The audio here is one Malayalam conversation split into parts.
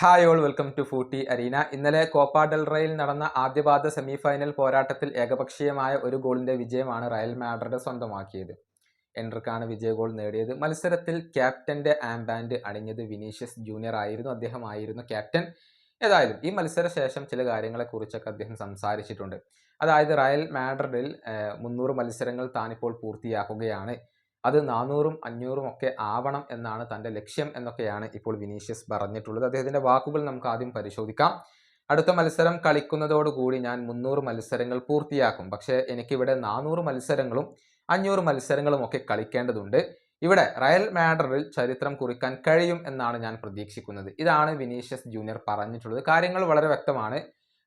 Hi all welcome to Footy Arena ഇന്നലെ കോപ്പ ഡെൽ റയിൽ നടന്ന ആദ്യപാദ സെമിഫൈനൽ പോരാട്ടത്തിൽ ഏകപക്ഷീയമായ ഒരു ഗോളിന്റെ വിജയമാണ് റയൽ മാഡ്രിഡ് സ്വന്തമാക്കിയത്. എൻട്രിക്കാണ് വിജയ ഗോൾ നേടിയത്. മത്സരത്തിൽ ക്യാപ്റ്റന്റെ ആംബാൻഡ് അണിഞ്ഞത് വിനീഷ്യസ് ജൂനിയർ ആയിരുന്നു. അദ്ദേഹം ആയിരുന്നു ക്യാപ്റ്റൻ. ഏതായാലും ഈ മത്സര ശേഷം ചില കാര്യങ്ങളെക്കുറിച്ചൊക്കെ അദ്ദേഹം സംസാരിച്ചിട്ടുണ്ട്. അതായത് റയൽ മാഡ്രിഡിൽ മുന്നൂറ് മത്സരങ്ങൾ താനിപ്പോൾ പൂർത്തിയാക്കുകയാണ്. അത് നാനൂറും അഞ്ഞൂറും ഒക്കെ ആവണം എന്നാണ് തന്റെ ലക്ഷ്യം എന്നൊക്കെയാണ് ഇപ്പോൾ വിനീഷ്യസ് പറഞ്ഞിട്ടുള്ളത്. അദ്ദേഹത്തിന്റെ വാക്കുകൾ നമുക്ക് ആദ്യം പരിശോധിക്കാം. അടുത്ത മത്സരം കളിക്കുന്നതോടുകൂടി ഞാൻ മുന്നൂറ് മത്സരങ്ങൾ പൂർത്തിയാക്കും. പക്ഷേ എനിക്കിവിടെ നാനൂറ് മത്സരങ്ങളും അഞ്ഞൂറ് മത്സരങ്ങളും ഒക്കെ കളിക്കേണ്ടതുണ്ട്. ഇവിടെ റയൽ മാഡറിൽ ചരിത്രം കുറിക്കാൻ കഴിയും എന്നാണ് ഞാൻ പ്രതീക്ഷിക്കുന്നത്. ഇതാണ് വിനീഷ്യസ് ജൂനിയർ പറഞ്ഞിട്ടുള്ളത്. കാര്യങ്ങൾ വളരെ വ്യക്തമാണ്.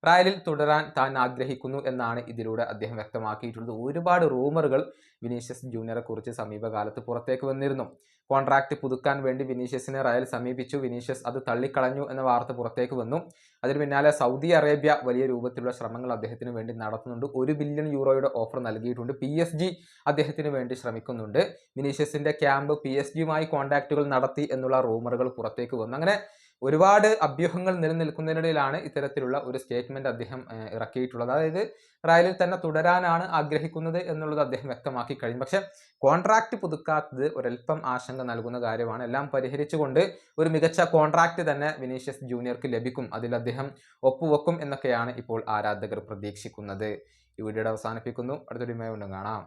റയലിൽ തുടരാൻ താൻ ആഗ്രഹിക്കുന്നു എന്നാണ് ഇതിലൂടെ അദ്ദേഹം വ്യക്തമാക്കിയിട്ടുള്ളത്. ഒരുപാട് റൂമറുകൾ വിനീഷ്യസ് ജൂനിയറെ കുറിച്ച് സമീപകാലത്ത് പുറത്തേക്ക് വന്നിരുന്നു. കോൺട്രാക്ട് പുതുക്കാൻ വേണ്ടി വിനീഷ്യസിനെ റയൽ സമീപിച്ചു. വിനീഷ്യസ് അത് തള്ളിക്കളഞ്ഞു എന്ന വാർത്ത പുറത്തേക്ക് വന്നു. അതിന് പിന്നാലെ സൗദി അറേബ്യ വലിയ രൂപത്തിലുള്ള ശ്രമങ്ങൾ അദ്ദേഹത്തിന് വേണ്ടി നടത്തുന്നുണ്ട്. ഒരു ബില്യൺ യൂറോയുടെ ഓഫർ നൽകിയിട്ടുണ്ട്. പി എസ് ജി അദ്ദേഹത്തിന് വേണ്ടി ശ്രമിക്കുന്നുണ്ട്. വിനീഷ്യസിന്റെ ക്യാമ്പ് പി എസ് ജിയുമായി കോൺടാക്റ്റുകൾ നടത്തി എന്നുള്ള റൂമറുകൾ പുറത്തേക്ക് വന്നു. അങ്ങനെ ഒരുപാട് അഭ്യൂഹങ്ങൾ നിലനിൽക്കുന്നതിനിടയിലാണ് ഇത്തരത്തിലുള്ള ഒരു സ്റ്റേറ്റ്മെന്റ് അദ്ദേഹം ഇറക്കിയിട്ടുള്ളത്. അതായത് റയലിൽ തന്നെ തുടരാനാണ് ആഗ്രഹിക്കുന്നത് എന്നുള്ളത് അദ്ദേഹം വ്യക്തമാക്കി കഴിഞ്ഞു. പക്ഷെ കോൺട്രാക്ട് പുതുക്കാത്തത് ഒരൽപ്പം ആശങ്ക നൽകുന്ന കാര്യമാണ്. എല്ലാം പരിഹരിച്ചുകൊണ്ട് ഒരു മികച്ച കോൺട്രാക്ട് തന്നെ വിനീഷ്യസ് ജൂനിയർക്ക് ലഭിക്കും. അതിൽ അദ്ദേഹം ഒപ്പുവെക്കും എന്നൊക്കെയാണ് ഇപ്പോൾ ആരാധകർ പ്രതീക്ഷിക്കുന്നത്. ഈ വീഡിയോയുടെ അവസാനിപ്പിക്കുന്നു. അടുത്തൊരു കാണാം.